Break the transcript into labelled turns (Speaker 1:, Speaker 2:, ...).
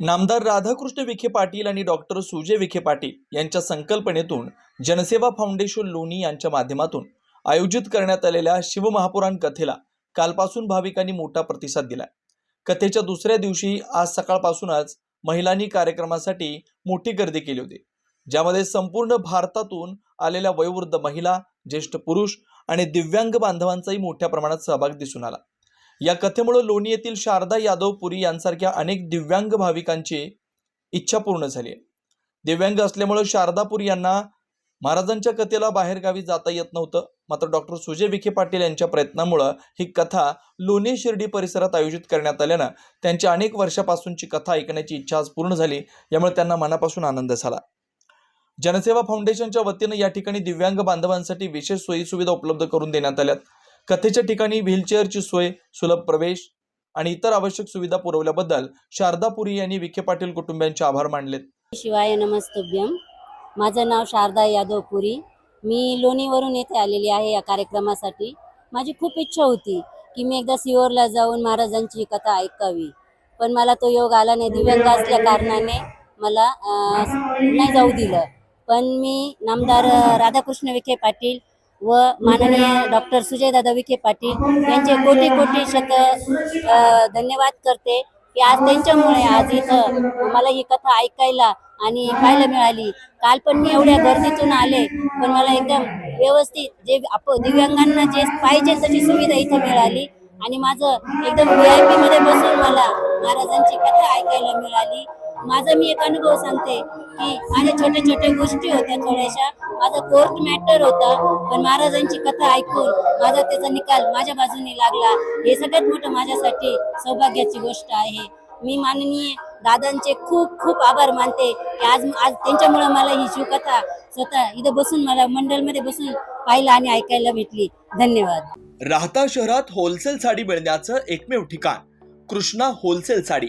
Speaker 1: नामदार राधाकृष्ण विखे पाटील आणि डॉक्टर सुजय विखे पाटील यांच्या संकल्पनेतून जनसेवा फाउंडेशन लोणी यांच्या माध्यमातून आयोजित करण्यात आलेल्या शिवमहापुराण कथेला कालपासून भाविकांनी मोठा प्रतिसाद दिला कथेच्या दुसऱ्या दिवशी आज सकाळपासूनच महिलांनी कार्यक्रमासाठी मोठी गर्दी केली होती. ज्यामध्ये संपूर्ण भारतातून आलेल्या वयोवृद्ध महिला ज्येष्ठ पुरुष आणि दिव्यांग बांधवांचाही मोठ्या प्रमाणात सहभाग दिसून आला. या कथेमुळे लोणी येथील शारदा यादव पुरी यांसारख्या अनेक दिव्यांग भाविकांची इच्छा पूर्ण झाली आहे. दिव्यांग असल्यामुळे शारदापुरी यांना महाराजांच्या कथेला बाहेरगावी जाता येत नव्हतं. मात्र डॉक्टर सुजय विखे पाटील यांच्या प्रयत्नामुळं ही कथा लोणी शिर्डी परिसरात आयोजित करण्यात आल्यानं त्यांची अनेक वर्षापासूनची कथा ऐकण्याची इच्छा आज पूर्ण झाली. यामुळे त्यांना मनापासून आनंद झाला. जनसेवा फाउंडेशनच्या वतीनं या ठिकाणी दिव्यांग बांधवांसाठी विशेष सोयी सुविधा उपलब्ध करून देण्यात आल्यात. कथेच्या ठिकाणी व्हीलचेअरची सोय सुलभ प्रवेश आणि इतर आवश्यक सुविधा पुरवल्याबद्दल शारदापुरी यांनी विखे पाटील कुटुंबियांचे आभार मानलेत.
Speaker 2: शिवाय नमस्तुभ्यम. माझं नाव शारदा यादव पुरी. मी लोणीवरून येथे आलेली आहे या कार्यक्रमासाठी. माझी खूप इच्छा होती की मी एकदा सिओरला जाऊन महाराजांची कथा ऐकावी. पण मला तो योग आला नाही. दिव्यांग असल्या कारणाने मला नाही जाऊ दिलं. पण मी नामदार राधाकृष्ण विखे पाटील व माननीय डॉक्टर सुजयदादा विखे पाटील यांचे कोटी कोटी शत धन्यवाद करते की आज त्यांच्यामुळे आज इथं मला ही कथा ऐकायला आणि पाहायला मिळाली. काल पण मी एवढ्या गर्दीतून आले पण मला एकदम व्यवस्थित जे आप दिव्यांगांना जे पाहिजे तशी सुविधा इथे मिळाली आणि माझं एकदम व्ही आय पीमध्ये बसून मला महाराजांची कथा ऐकायला मिळाली. माझा मी एक अनुभव सांगते की माझ्या छोट्या छोट्या गोष्टी होत्या थोड्याशा. माझा कोर्ट मॅटर होता पण महाराजांची कथा ऐकून माझा त्याचा निकाल माझ्या बाजूने लागला. हे सगळ्यात मोठं माझ्यासाठी सौभाग्याची गोष्ट आहे. मी माननीय दादांचे खूप खूप आभार मानते की आज आज त्यांच्यामुळे मला ही शिवकथा स्वतः इथं बसून मला मंडळमध्ये बसून पाहायला आणि ऐकायला भेटली. धन्यवाद.
Speaker 1: राहता शहरात होलसेल साडी मिळण्याचं एकमेव ठिकाण कृष्णा होलसेल साडी.